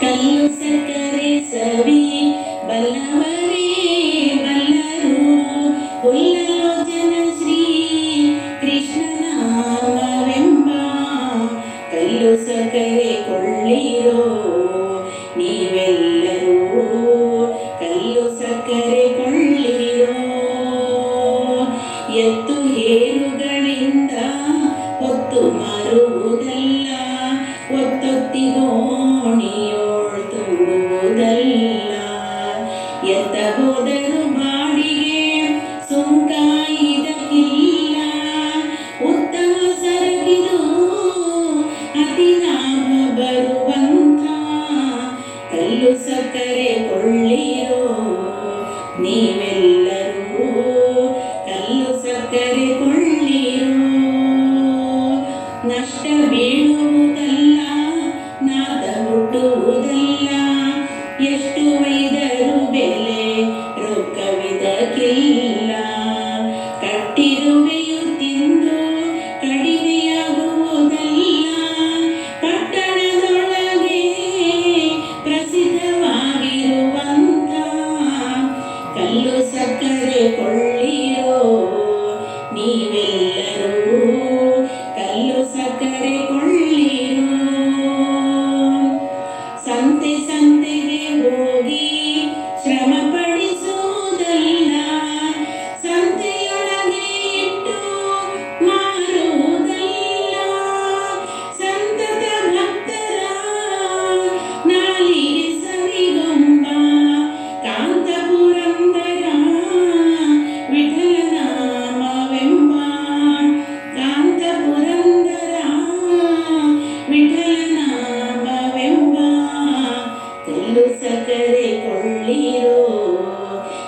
ಕಲ್ಲು ಸಕ್ಕರೆ ಸವಿ, ಬಲ್ಲವರೇ ಬಲ್ಲರು ಹುಲ್ಲಲು ಜನ ಶ್ರೀ ಕೃಷ್ಣನಾಮವೆಂಬ, ಕಲ್ಲು ಸಕ್ಕರೆ ಕೊಳ್ಳಿರೋ, ನೀವೆಲ್ಲರೂ ಕಲ್ಲು ಸಕ್ಕರೆ ಕೊಳ್ಳಿರೋ. ಎತ್ತು ಹೇರುಗಳಿಂದ ಹೊತ್ತು ಮಾರುವುದಲ್ಲ ಒತ್ತೊತ್ತಿಗೋಣಿಯೋ ಸಕ್ಕರೆ ಕೊಳ್ಳಿರೋ ನೀವೆಲ್ಲರೂ ಕಲ್ಲು ಸಕ್ಕರೆ ಕೊಳ್ಳಿರೋ ನಷ್ಟ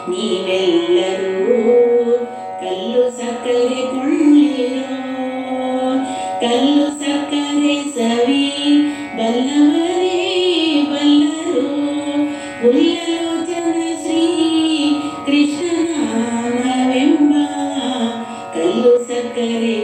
ನೀವೆಲ್ಲರೂ ಕಲ್ಲು ಸಕ್ಕರೆ ಕೊಳ್ಳಿರೋ ಕಲ್ಲು ಸಕ್ಕರೆ ಸವಿ ಬಲ್ಲವರೇ ಬಲ್ಲರು ಜನ ಶ್ರೀ ಕೃಷ್ಣನಾಮವೆಂಬ ಕಲ್ಲು ಸಕ್ಕರೆ